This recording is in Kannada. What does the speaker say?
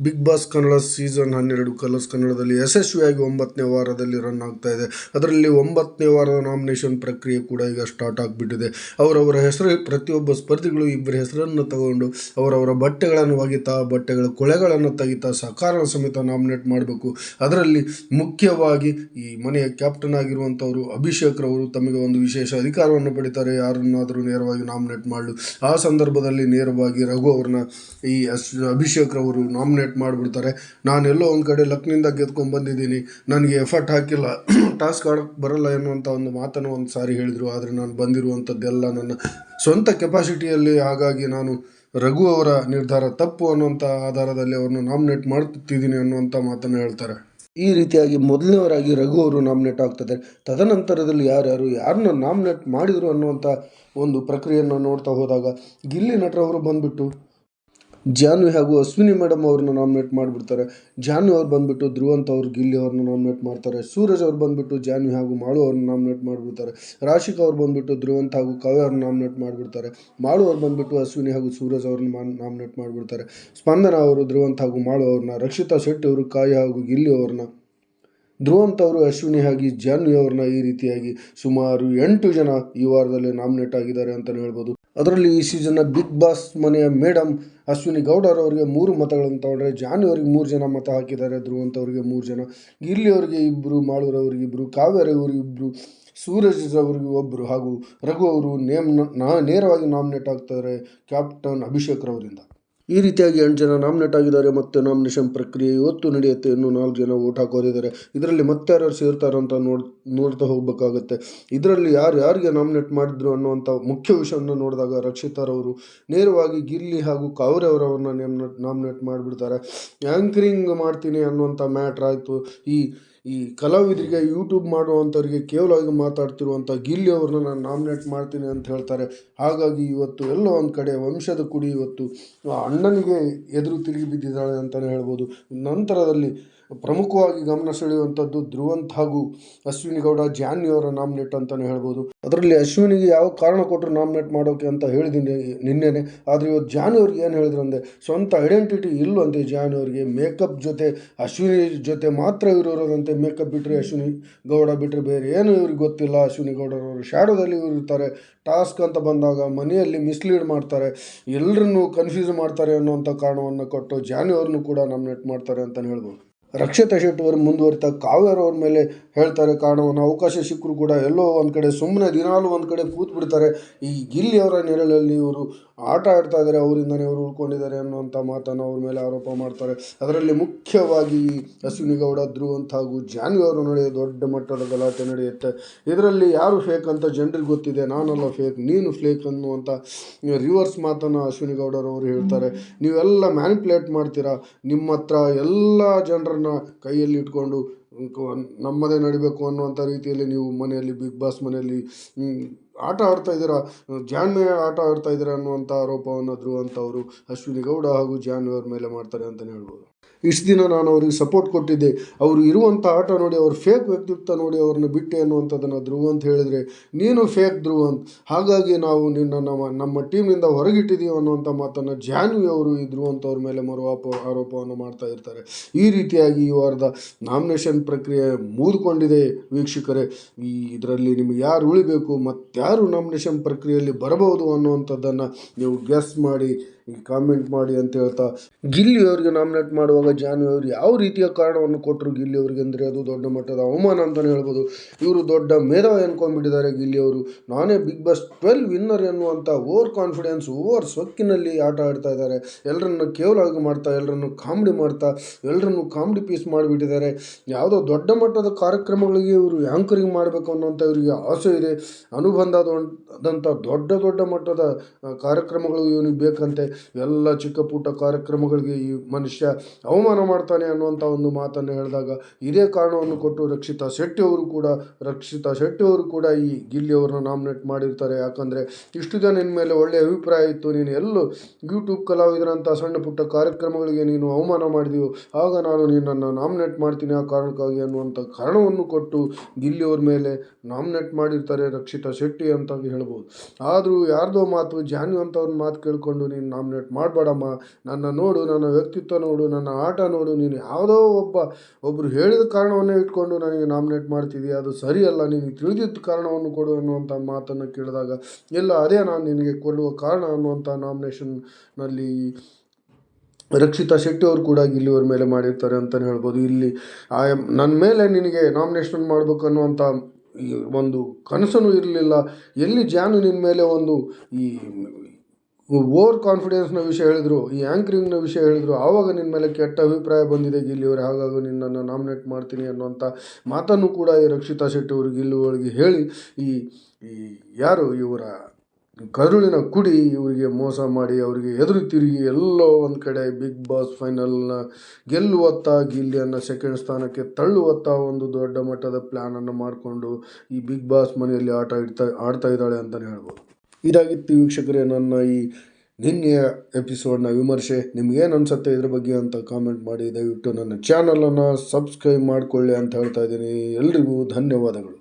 ಬಿಗ್ ಬಾಸ್ ಕನ್ನಡ ಸೀಸನ್ ಹನ್ನೆರಡು ಕಲರ್ಸ್ ಕನ್ನಡದಲ್ಲಿ ಯಶಸ್ವಿಯಾಗಿ ಒಂಬತ್ತನೇ ವಾರದಲ್ಲಿ ರನ್ ಆಗ್ತಾ ಇದೆ. ಅದರಲ್ಲಿ ಒಂಬತ್ತನೇ ವಾರದ ನಾಮಿನೇಷನ್ ಪ್ರಕ್ರಿಯೆ ಕೂಡ ಈಗ ಸ್ಟಾರ್ಟ್ ಆಗಿಬಿಟ್ಟಿದೆ. ಅವರವರ ಹೆಸರು, ಪ್ರತಿಯೊಬ್ಬ ಸ್ಪರ್ಧಿಗಳು ಇಬ್ಬರ ಹೆಸರನ್ನು ತಗೊಂಡು ಅವರವರ ಬಟ್ಟೆಗಳನ್ನು ಒಗಿತಾ, ಬಟ್ಟೆಗಳ ಕೊಳೆಗಳನ್ನು ತೆಗಿತಾ ಸಕಾರ ಸಮೇತ ನಾಮಿನೇಟ್ ಮಾಡಬೇಕು. ಅದರಲ್ಲಿ ಮುಖ್ಯವಾಗಿ ಈ ಮನೆಯ ಕ್ಯಾಪ್ಟನ್ ಆಗಿರುವಂಥವರು ಅಭಿಷೇಕ್ ರವರು ತಮಗೆ ಒಂದು ವಿಶೇಷ ಅಧಿಕಾರವನ್ನು ಪಡಿತಾರೆ. ಯಾರನ್ನಾದರೂ ನೇರವಾಗಿ ನಾಮಿನೇಟ್ ಮಾಡಲು ಆ ಸಂದರ್ಭದಲ್ಲಿ ನೇರವಾಗಿ ರಘು ಅವ್ರನ್ನ ಈ ಅಭಿಷೇಕ್ ರವರು ನಾಮಿನೇಟ್ ಮಾಡಿಬಿಡ್ತಾರೆ. ನಾನೆಲ್ಲೋ ಒಂದು ಕಡೆ ಲಕ್ನಿಂದ ಗೆದ್ಕೊಂಡು ಬಂದಿದ್ದೀನಿ. ನನಗೆ ಎಫರ್ಟ್ ಹಾಕಿಲ್ಲ. ಟಾಸ್ಕ್ ಆಡೋಕ್ಕೆ ಬರಲ್ಲ ಎನ್ನುವಂಥ ಒಂದು ಮಾತನ್ನು ಒಂದು ಸಾರಿ ಹೇಳಿದರು. ಆದರೆ ನಾನು ಬಂದಿರುವಂಥದ್ದೆಲ್ಲ ನನ್ನ ಸ್ವಂತ ಕೆಪಾಸಿಟಿಯಲ್ಲಿ ಹಾಗಾಗಿ ನಾನು ರಘು ಅವರ ನಿರ್ಧಾರ ತಪ್ಪು ಅನ್ನುವಂಥ ಆಧಾರದಲ್ಲಿ ಅವರನ್ನು ನಾಮಿನೇಟ್ ಮಾಡ್ತಿದ್ದೀನಿ ಅನ್ನುವಂಥ ಮಾತನ್ನು ಹೇಳ್ತಾರೆ. ಈ ರೀತಿಯಾಗಿ ಮೊದಲನೇವರಾಗಿ ರಘು ಅವರು ನಾಮಿನೇಟ್ ಆಗ್ತದೆ ತದನಂತರದಲ್ಲಿ ಯಾರ್ಯಾರು ಯಾರನ್ನ ನಾಮಿನೇಟ್ ಮಾಡಿದರು ಅನ್ನುವಂಥ ಒಂದು ಪ್ರಕ್ರಿಯೆಯನ್ನು ನೋಡ್ತಾ ಹೋದಾಗ ಗಿಲ್ಲಿ ನಟರವರು ಬಂದುಬಿಟ್ಟು ಜಾನ್ವಿ ಹಾಗೂ ಅಶ್ವಿನಿ ಮೇಡಮ್ ಅವ್ರನ್ನ ನಾಮಿನೇಟ್ ಮಾಡಿಬಿಡ್ತಾರೆ. ಜಾನ್ವಿ ಅವ್ರು ಬಂದುಬಿಟ್ಟು ಧ್ರುವಂತ ಅವ್ರು, ಗಿಲ್ಲಿ ಅವ್ರನ್ನ ನಾಮಿನೇಟ್ ಮಾಡ್ತಾರೆ. ಸೂರಜ್ ಅವ್ರು ಬಂದುಬಿಟ್ಟು ಜಾನ್ವಿ ಹಾಗೂ ಮಾಳು ಅವ್ರನ್ನ ನಾಮಿನೇಟ್ ಮಾಡಿಬಿಡ್ತಾರೆ. ರಾಶಿಕ್ ಅವ್ರು ಬಂದುಬಿಟ್ಟು ಧ್ರುವಂತ್ ಹಾಗೂ ಕಾವ್ಯ ಅವ್ರನ್ನ ನಾಮಿನೇಟ್ ಮಾಡಿಬಿಡ್ತಾರೆ. ಮಾಳು ಅವ್ರು ಬಂದುಬಿಟ್ಟು ಅಶ್ವಿನಿ ಹಾಗೂ ಸೂರಜ್ ಅವ್ರನ್ನ ನಾಮಿನೇಟ್ ಮಾಡಿಬಿಡ್ತಾರೆ. ಸ್ಪಂದನ ಅವರು, ಧ್ರುವಂತ್ ಹಾಗೂ ಮಾಳು ಅವ್ರನ್ನ, ರಕ್ಷಿತಾ ಶೆಟ್ಟಿ ಅವರು ಕಾಯಿ ಹಾಗೂ ಗಿಲ್ಲಿ ಅವ್ರನ್ನ, ಧ್ರುವಂತ ಅವರು, ಅಶ್ವಿನಿ ಆಗಿ ಜಾನ್ವಿ ಅವ್ರನ್ನ ಈ ರೀತಿಯಾಗಿ ಸುಮಾರು ಎಂಟು ಜನ ಈ ವಾರದಲ್ಲಿ ನಾಮಿನೇಟ್ ಆಗಿದ್ದಾರೆ ಅಂತಲೇ ಹೇಳ್ಬೋದು. ಅದರಲ್ಲಿ ಈ ಸೀಸನ್ನ ಬಿಗ್ ಬಾಸ್ ಮನೆಯ ಮೇಡಮ್ ಅಶ್ವಿನಿ ಗೌಡರ್ ಅವರಿಗೆ ಮೂರು ಮತಗಳನ್ನು ತಗೊಂಡ್ರೆ ಜಾನಿ ಅವರಿಗೆ ಮೂರು ಜನ ಮತ ಹಾಕಿದ್ದಾರೆ ಧ್ರುವಂತವ್ರಿಗೆ ಮೂರು ಜನ ಗಿಲ್ಲಿ ಅವರಿಗೆ ಇಬ್ಬರು ಮಾಳೂರವರಿಗೆ ಇಬ್ಬರು ಕಾವೇರಿ ಅವರಿಗೆ ಇಬ್ಬರು ಸೂರಜ್ ಅವರಿಗೆ ಒಬ್ಬರು ಹಾಗೂ ರಘು ಅವರು ನೇಮ್ ನೇರವಾಗಿ ನಾಮಿನೇಟ್ ಆಗ್ತಾರೆ ಕ್ಯಾಪ್ಟನ್ ಅಭಿಷೇಕ್ ರವರಿಂದ. ಈ ರೀತಿಯಾಗಿ ಎಂಟು ಜನ ನಾಮಿನೇಟ್ ಆಗಿದ್ದಾರೆ ಮತ್ತು ನಾಮಿನೇಷನ್ ಪ್ರಕ್ರಿಯೆ ಇವತ್ತು ನಡೆಯುತ್ತೆ. ಇನ್ನು ನಾಲ್ಕು ಜನ ಓಟ್ ಹಾಕೋರಿದ್ದಾರೆ. ಇದರಲ್ಲಿ ಮತ್ತೆ ಯಾರು ಸೇರ್ತಾರೋ ಅಂತ ನೋಡ್, ನೋಡ್ತಾ ಹೋಗಬೇಕಾಗುತ್ತೆ. ಇದರಲ್ಲಿ ಯಾರು, ಯಾರಿಗೆ ನಾಮಿನೇಟ್ ಮಾಡಿದ್ರು ಅನ್ನುವಂಥ ಮುಖ್ಯ ವಿಷಯವನ್ನು ನೋಡಿದಾಗ ರಕ್ಷಿತಾರವರು ನೇರವಾಗಿ ಗಿಲ್ಲಿ ಹಾಗೂ ಕಾವ್ರವರವ್ರನ್ನ ನೇಮ್ ನಾಮಿನೇಟ್ ಮಾಡಿಬಿಡ್ತಾರೆ. ಆ್ಯಂಕರಿಂಗ್ ಮಾಡ್ತೀನಿ ಅನ್ನುವಂಥ ಮ್ಯಾಟ್ರ್ ಆಯಿತು. ಈ ಈ ಕಲಾವಿದರಿಗೆ ಯೂಟ್ಯೂಬ್ ಮಾಡುವಂಥವ್ರಿಗೆ ಕೇವಲವಾಗಿ ಮಾತಾಡ್ತಿರುವಂಥ ಗಿಲ್ಲಿ ಅವ್ರನ್ನ ನಾನು ನಾಮಿನೇಟ್ ಮಾಡ್ತೀನಿ ಅಂತ ಹೇಳ್ತಾರೆ. ಹಾಗಾಗಿ ಇವತ್ತು ಎಲ್ಲೋ ಒಂದು ಕಡೆ ವಂಶದ ಕುಡಿ ಇವತ್ತು ಅಣ್ಣನಿಗೆ ಎದುರು ತಿರುಗಿ ಬಿದ್ದಿದ್ದಾಳೆ ಅಂತಲೇ ಹೇಳ್ಬೋದು. ನಂತರದಲ್ಲಿ ಪ್ರಮುಖವಾಗಿ ಗಮನ ಸೆಳೆಯುವಂಥದ್ದು ಧ್ರುವಂತ್ ಹಾಗೂ ಅಶ್ವಿನಿ ಗೌಡ ಜಾನ್ಯವರ ನಾಮಿನೇಟ್ ಅಂತಲೇ ಹೇಳ್ಬೋದು. ಅದರಲ್ಲಿ ಅಶ್ವಿನಿಗೆ ಯಾವ ಕಾರಣ ಕೊಟ್ಟರು ನಾಮಿನೇಟ್ ಮಾಡೋಕೆ ಅಂತ ಹೇಳಿದ್ದೀನಿ ನಿನ್ನೆನೆ. ಆದರೆ ಇವತ್ತು ಜಾನ್ವಿ ಅವ್ರಿಗೆ ಏನು ಹೇಳಿದ್ರು ಅಂದರೆ, ಸ್ವಂತ ಐಡೆಂಟಿಟಿ ಇಲ್ಲವಂತೆ ಜಾನ್ವಿ ಅವರಿಗೆ. ಮೇಕಪ್ ಜೊತೆ, ಅಶ್ವಿನಿ ಜೊತೆ ಮಾತ್ರ ಇರೋದಂತೆ ಮೇಕಪ್ ಬಿಟ್ಟರೆ ಅಶ್ವಿನಿ ಗೌಡ ಬಿಟ್ಟರೆ ಬೇರೆ ಏನು ಇವ್ರಿಗೆ ಗೊತ್ತಿಲ್ಲ. ಅಶ್ವಿನಿ ಗೌಡರವರು ಶ್ಯಾಡೋದಲ್ಲಿ ಇವರು ಇರ್ತಾರೆ. ಟಾಸ್ಕ್ ಅಂತ ಬಂದಾಗ ಮನೆಯಲ್ಲಿ ಮಿಸ್ಲೀಡ್ ಮಾಡ್ತಾರೆ. ಎಲ್ಲರನ್ನೂ ಕನ್ಫ್ಯೂಸ್ ಮಾಡ್ತಾರೆ ಅನ್ನೋಂಥ ಕಾರಣವನ್ನು ಕೊಟ್ಟು ಜಾನ್ವಿ ಅವ್ರನ್ನೂ ಕೂಡ ನಾಮಿನೇಟ್ ಮಾಡ್ತಾರೆ ಅಂತಲೇ ಹೇಳ್ಬೋದು. ರಕ್ಷಿತಾ ಶೆಟ್ಟಿ ಅವರು ಮುಂದುವರಿತಾ ಕಾವ್ಯರವ್ರ ಮೇಲೆ ಹೇಳ್ತಾರೆ ಕಾರಣವನ್ನು ಅವಕಾಶ ಸಿಕ್ಕರು ಕೂಡ ಎಲ್ಲೋ ಒಂದು ಕಡೆ ಸುಮ್ಮನೆ ದಿನಾಲೂ ಒಂದು ಕಡೆ ಕೂತ್ಬಿಡ್ತಾರೆ. ಈ ಗಿಲ್ಲಿ ಅವರ ನೆರಳಲ್ಲಿ ಇವರು ಆಟ ಆಡ್ತಾ ಇದ್ದಾರೆ, ಅವರಿಂದನೇ ಅವರು ಉಳ್ಕೊಂಡಿದ್ದಾರೆ ಅನ್ನುವಂಥ ಮಾತನ್ನು ಅವ್ರ ಮೇಲೆ ಆರೋಪ ಮಾಡ್ತಾರೆ. ಅದರಲ್ಲಿ ಮುಖ್ಯವಾಗಿ ಅಶ್ವಿನಿ ಗೌಡ ಅಂತ ಹಾಗೂ ಜಾನ್ವಿ ಅವರು ನಡೆಯುವ ದೊಡ್ಡ ಮಟ್ಟದ ಗಲಾಟೆ ನಡೆಯುತ್ತೆ. ಇದರಲ್ಲಿ ಯಾರು ಫೇಕ್ ಅಂತ ಜನರಿಗೆ ಗೊತ್ತಿದೆ. ನಾನಲ್ಲ ಫೇಕ್ ನೀನು ಫೇಕ್ ಅನ್ನುವಂಥ ರಿವರ್ಸ್ ಮಾತನ್ನು ಅಶ್ವಿನಿ ಅವರು ಹೇಳ್ತಾರೆ. ನೀವೆಲ್ಲ ಮ್ಯಾನಿಪ್ಯುಲೇಟ್ ಮಾಡ್ತೀರಾ? ನಿಮ್ಮ ಹತ್ರ ಎಲ್ಲ ಜನರನ್ನ ಕೈಯಲ್ಲಿ ಇಟ್ಕೊಂಡು ನಮ್ಮದೇ ನಡಿಬೇಕು ಅನ್ನುವಂಥ ರೀತಿಯಲ್ಲಿ ನೀವು ಮನೆಯಲ್ಲಿ, ಬಿಗ್ ಬಾಸ್ ಮನೆಯಲ್ಲಿ ಆಟ ಆಡ್ತಾ ಇದ್ದೀರಾ? ಜಾಣ್ಮೆ ಆಟ ಆಡ್ತಾ ಇದ್ದೀರಾ ಅನ್ನುವಂಥ ಆರೋಪವನ್ನು ಅಂತ ಅವರು ಅಶ್ವಿನಿ ಗೌಡ ಹಾಗೂ ಜಾನ್ವಿ ಅವ್ರ ಮೇಲೆ ಮಾಡ್ತಾರೆ ಅಂತಲೇ ಹೇಳ್ಬೋದು. ಇಷ್ಟು ದಿನ ನಾನು ಅವ್ರಿಗೆ ಸಪೋರ್ಟ್ ಕೊಟ್ಟಿದ್ದೆ. ಅವರು ಇರುವಂಥ ಆಟ ನೋಡಿ, ಅವ್ರ ಫೇಕ್ ವ್ಯಕ್ತಿತ್ವ ನೋಡಿ ಅವ್ರನ್ನ ಬಿಟ್ಟೆ ಅನ್ನುವಂಥದ್ದನ್ನು ಧ್ರುವ ಅಂತ ಹೇಳಿದರೆ, ನೀನು ಫೇಕ್ ಧ್ರುವ ಅಂತ. ಹಾಗಾಗಿ ನಾವು ನಿನ್ನ ನಮ್ಮ ನಮ್ಮ ಟೀಮ್ನಿಂದ ಹೊರಗಿಟ್ಟಿದ್ದೀವಿ ಅನ್ನುವಂಥ ಮಾತನ್ನು ಜಾನ್ವಿ ಅವರು ಈ ಅವ್ರ ಮೇಲೆ ಮರು ಆರೋಪವನ್ನು ಮಾಡ್ತಾ ಇರ್ತಾರೆ. ಈ ರೀತಿಯಾಗಿ ಈ ವಾರದ ನಾಮಿನೇಷನ್ ಪ್ರಕ್ರಿಯೆ ಮುಗಿದುಕೊಂಡಿದೆ ವೀಕ್ಷಕರೇ. ಈ ಇದರಲ್ಲಿ ನಿಮಗೆ ಯಾರು ಉಳಿಬೇಕು ಮತ್ತಾರು ನಾಮಿನೇಷನ್ ಪ್ರಕ್ರಿಯೆಯಲ್ಲಿ ಬರಬಹುದು ಅನ್ನುವಂಥದ್ದನ್ನು ನೀವು ಗೆಸ್ ಮಾಡಿ ಕಾಮೆಂಟ್ ಮಾಡಿ ಅಂತ ಹೇಳ್ತಾ, ಗಿಲ್ಲಿ ಅವರಿಗೆ ನಾಮಿನೇಟ್ ಮಾಡುವಾಗ ಜಾನ್ವಿ ಅವರು ಯಾವ ರೀತಿಯ ಕಾರಣವನ್ನು ಕೊಟ್ಟರು ಗಿಲ್ಲಿ ಅವರಿಗೆ ಅಂದರೆ ಅದು ದೊಡ್ಡ ಮಟ್ಟದ ಅವಮಾನ ಅಂತಲೇ ಹೇಳ್ಬೋದು. ಇವರು ದೊಡ್ಡ ಮೇಧಾವ ಅನ್ಕೊಂಡ್ಬಿಟ್ಟಿದ್ದಾರೆ ಗಿಲ್ಲಿ ಅವರು. ನಾನೇ ಬಿಗ್ ಬಾಸ್ ಟ್ವೆಲ್ ವಿನ್ನರ್ ಎನ್ನುವಂಥ ಓವರ್ ಕಾನ್ಫಿಡೆನ್ಸ್ ಓವರ್ ಸೊಕ್ಕಿನಲ್ಲಿ ಆಟ ಆಡ್ತಾ ಇದ್ದಾರೆ. ಎಲ್ಲರನ್ನು ಕೇವಲವಾಗಿ ಮಾಡ್ತಾ ಎಲ್ಲರನ್ನು ಕಾಮಿಡಿ ಮಾಡ್ತಾ ಎಲ್ಲರನ್ನು ಕಾಮಿಡಿ ಪೀಸ್ ಮಾಡಿಬಿಟ್ಟಿದ್ದಾರೆ. ಯಾವುದೋ ದೊಡ್ಡ ಮಟ್ಟದ ಕಾರ್ಯಕ್ರಮಗಳಿಗೆ ಇವರು ಆ್ಯಂಕರಿಂಗ್ ಮಾಡಬೇಕು ಅನ್ನೋಂಥ ಇವರಿಗೆ ಆಸೆ ಇದೆ. ಅನುಬಂಧದಂಥ ದೊಡ್ಡ ದೊಡ್ಡ ಮಟ್ಟದ ಕಾರ್ಯಕ್ರಮಗಳು ಇವನಿಗೆ ಬೇಕಂತೆ. ಎಲ್ಲ ಚಿಕ್ಕ ಪುಟ್ಟ ಕಾರ್ಯಕ್ರಮಗಳಿಗೆ ಈ ಮನುಷ್ಯ ಅವಮಾನ ಮಾಡ್ತಾನೆ ಅನ್ನುವಂಥ ಒಂದು ಮಾತನ್ನು ಹೇಳಿದಾಗ ಇದೇ ಕಾರಣವನ್ನು ಕೊಟ್ಟು ರಕ್ಷಿತಾ ಶೆಟ್ಟಿ ಅವರು ಕೂಡ, ರಕ್ಷಿತಾ ಶೆಟ್ಟಿ ಅವರು ಕೂಡ ಈ ಗಿಲ್ಲಿ ಅವ್ರನ್ನ ನಾಮಿನೇಟ್ ಮಾಡಿರ್ತಾರೆ. ಯಾಕಂದರೆ ಇಷ್ಟು ಜನ ನಿನ್ನ ಮೇಲೆ ಒಳ್ಳೆಯ ಅಭಿಪ್ರಾಯ ಇತ್ತು. ನೀನು ಎಲ್ಲೂ ಯೂಟ್ಯೂಬ್ ಕಲಾವಿದರಂಥ ಸಣ್ಣ ಪುಟ್ಟ ಕಾರ್ಯಕ್ರಮಗಳಿಗೆ ನೀನು ಅವಮಾನ ಮಾಡಿದೆವು ಆಗ ನಾನು ನಿನ್ನನ್ನು ನಾಮಿನೇಟ್ ಮಾಡ್ತೀನಿ ಆ ಕಾರಣಕ್ಕಾಗಿ ಅನ್ನುವಂಥ ಕಾರಣವನ್ನು ಕೊಟ್ಟು ಗಿಲ್ಲಿಯವ್ರ ಮೇಲೆ ನಾಮಿನೇಟ್ ಮಾಡಿರ್ತಾರೆ ರಕ್ಷಿತಾ ಶೆಟ್ಟಿ ಅಂತ ಹೇಳ್ಬೋದು. ಆದರೂ ಯಾರ್ದೋ ಮಾತು ಜಾನ್ವಿ ಅಂತವ್ರ ಮಾತು ಕೇಳಿಕೊಂಡು ನೀನು ನಾಮಿನೇಟ್ ನಾಮಿನೇಟ್ ಮಾಡಬೇಡಮ್ಮ. ನನ್ನ ನೋಡು, ನನ್ನ ವ್ಯಕ್ತಿತ್ವ ನೋಡು, ನನ್ನ ಆಟ ನೋಡು, ನೀನು ಯಾವುದೋ ಒಬ್ಬ ಒಬ್ಬರು ಹೇಳಿದ ಕಾರಣವನ್ನೇ ಇಟ್ಕೊಂಡು ನನಗೆ ನಾಮಿನೇಟ್ ಮಾಡ್ತಿದ್ದೀಯ. ಅದು ಸರಿಯಲ್ಲ, ನಿನಗೆ ತಿಳಿದಿದ್ದ ಕಾರಣವನ್ನು ಕೊಡು ಅನ್ನುವಂಥ ಮಾತನ್ನು ಕೇಳಿದಾಗ, ಇಲ್ಲ, ಅದೇ ನಾನು ನಿನಗೆ ಕೊಡುವ ಕಾರಣ ಅನ್ನುವಂಥ ನಾಮಿನೇಷನ್ನಲ್ಲಿ ರಕ್ಷಿತಾ ಶೆಟ್ಟಿ ಅವರು ಕೂಡ ಗಿಲ್ಲಿಯವ್ರ ಮೇಲೆ ಮಾಡಿರ್ತಾರೆ ಅಂತಲೇ ಹೇಳ್ಬೋದು. ಇಲ್ಲಿ, ಆ, ನನ್ನ ಮೇಲೆ ನಿನಗೆ ನಾಮಿನೇಷನ್ ಮಾಡಬೇಕು ಅನ್ನುವಂಥ ಈ ಒಂದು ಕನಸನ್ನು ಇರಲಿಲ್ಲ. ಎಲ್ಲಿ ಜಾನು ನಿನ್ನ ಮೇಲೆ ಒಂದು ಈ ಓವರ್ ಕಾನ್ಫಿಡೆನ್ಸ್ನ ವಿಷಯ ಹೇಳಿದ್ರು, ಈ ಆ್ಯಂಕರಿಂಗ್ನ ವಿಷಯ ಹೇಳಿದ್ರು, ಆವಾಗ ನಿನ್ನ ಮೇಲೆ ಕೆಟ್ಟ ಅಭಿಪ್ರಾಯ ಬಂದಿದೆ ಗಿಲ್ಲಿಯವರು, ಹಾಗಾಗಿ ನಿನ್ನನ್ನು ನಾಮಿನೇಟ್ ಮಾಡ್ತೀನಿ ಅನ್ನೋಂಥ ಮಾತನ್ನು ಕೂಡ ಈ ರಕ್ಷಿತಾ ಶೆಟ್ಟಿ ಅವರು ಗಿಲ್ಲುಗಳಿಗೆ ಹೇಳಿ, ಈ ಈ ಯಾರು ಇವರ ಕರುಳಿನ ಕುಡಿ ಇವರಿಗೆ ಮೋಸ ಮಾಡಿ, ಅವರಿಗೆ ಎದುರು ತಿರುಗಿ ಎಲ್ಲೋ ಒಂದು ಕಡೆ ಬಿಗ್ ಬಾಸ್ ಫೈನಲ್ನ ಗೆಲ್ಲುವತ್ತ ಗಿಲ್ಲಿಯನ್ನು ಸೆಕೆಂಡ್ ಸ್ಥಾನಕ್ಕೆ ತಳ್ಳುವತ್ತ ಒಂದು ದೊಡ್ಡ ಮಟ್ಟದ ಪ್ಲ್ಯಾನನ್ನು ಮಾಡಿಕೊಂಡು ಈ ಬಿಗ್ ಬಾಸ್ ಮನೆಯಲ್ಲಿ ಆಟ ಇಡ್ತಾ, ಆಡ್ತಾ ಇದ್ದಾಳೆ ಅಂತಲೇ ಹೇಳ್ಬೋದು. ಇದಾಗಿತ್ತು ವೀಕ್ಷಕರೇ, ನನ್ನ ಈ ನಿನ್ನೆಯ ಎಪಿಸೋಡ್ನ ವಿಮರ್ಶೆ. ನಿಮ್ಗೇನು ಅನಿಸುತ್ತೆ ಇದ್ರ ಬಗ್ಗೆ ಅಂತ ಕಾಮೆಂಟ್ ಮಾಡಿ. ದಯವಿಟ್ಟು ನನ್ನ ಚಾನಲನ್ನು ಸಬ್ಸ್ಕ್ರೈಬ್ ಮಾಡಿಕೊಳ್ಳಿ ಅಂತ ಹೇಳ್ತಾ ಇದ್ದೀನಿ. ಎಲ್ರಿಗೂ ಧನ್ಯವಾದಗಳು.